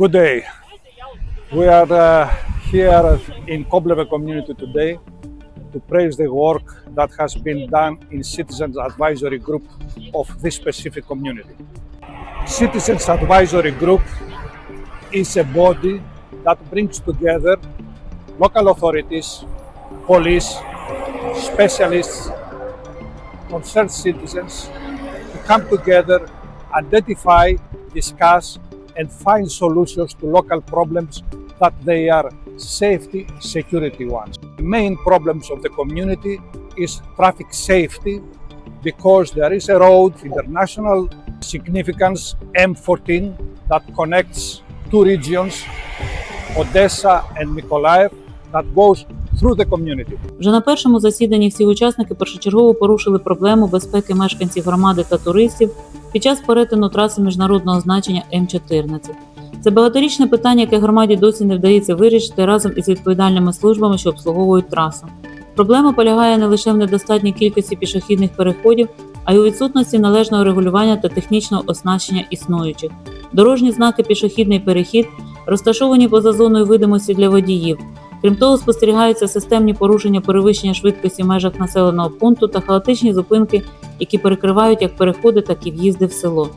Good day. We are uh, here in Kobleve community today to praise the work that has been done in Citizens Advisory Group of this specific community. Citizens Advisory Group is a body that brings together local authorities, police, specialists, concerned citizens to come together, identify, discuss, and find solutions to local problems that they are safety, security ones. The main problems of the community is traffic safety because there is a road international significance M14 that connects two regions, Odessa and Mykolaiv, that goes through the community. Вже на першому засіданні всі учасники першочергово порушили проблему безпеки мешканців громади та туристів під час перетину траси міжнародного значення М14. Це багаторічне питання, яке громаді досі не вдається вирішити разом із відповідальними службами, що обслуговують трасу. Проблема полягає не лише в недостатній кількості пішохідних переходів, а й у відсутності належного регулювання та технічного оснащення існуючих. Дорожні знаки пішохідний перехід розташовані поза зоною видимості для водіїв. Крім того, спостерігаються системні порушення перевищення швидкості в межах населеного пункту та хаотичні зупинки, які перекривають як переходи, так і в'їзди в село.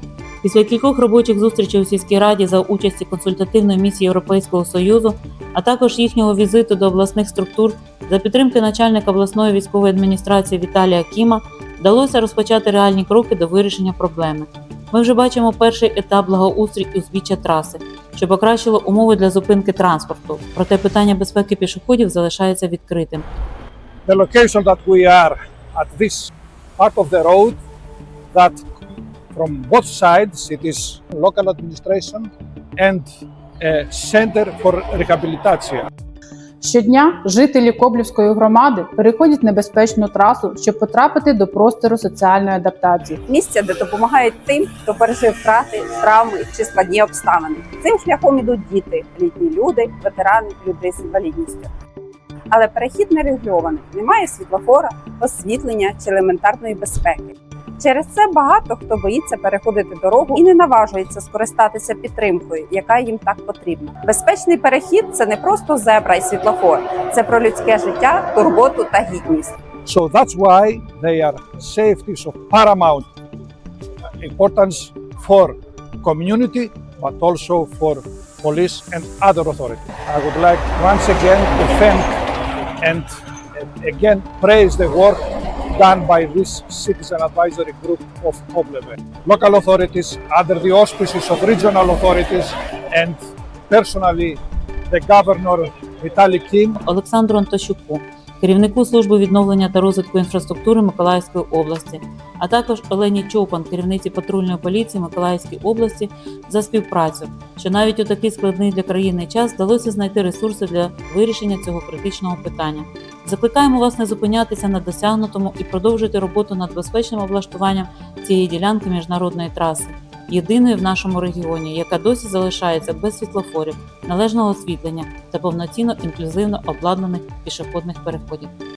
Після кількох робочих зустрічей у сільській раді за участі консультативної місії Європейського союзу, а також їхнього візиту до обласних структур за підтримки начальника обласної військової адміністрації Віталія Кіма, вдалося розпочати реальні кроки до вирішення проблеми. Ми вже бачимо перший етап благоустрій узбіччя траси, що покращило умови для зупинки транспорту. Проте питання безпеки пішоходів залишається відкритим. the location that we are at this part of the road that from both sides it is local administration and a center for rehabilitation. Щодня жителі Коблівської громади переходять небезпечну трасу, щоб потрапити до простору соціальної адаптації. місця, де допомагають тим, хто пережив втрати, травми чи складні обставини. Цим шляхом ідуть діти, літні люди, ветерани, люди з інвалідністю. Але перехід не регульований, немає світлофора, освітлення чи елементарної безпеки. Через це багато хто боїться переходити дорогу і не наважується скористатися підтримкою, яка їм так потрібна. Безпечний перехід це не просто зебра і світлофор, це про людське життя, турботу та гідність. So that's why they are safety of paramount importance for community but also for police and other authorities. I would like once again to thank and again praise the work done by this citizen advisory group of Kobleve. Local authorities under the auspices of regional authorities and personally the governor Vitaly Kim Олександру Антощуку, керівнику служби відновлення та розвитку інфраструктури Миколаївської області, а також Олені Чопан, керівниці патрульної поліції Миколаївської області, за співпрацю, що навіть у такий складний для країни час вдалося знайти ресурси для вирішення цього критичного питання. Закликаємо вас не зупинятися на досягнутому і продовжити роботу над безпечним облаштуванням цієї ділянки міжнародної траси. Єдиної в нашому регіоні, яка досі залишається без світлофорів, належного освітлення та повноцінно інклюзивно обладнаних пішохідних переходів.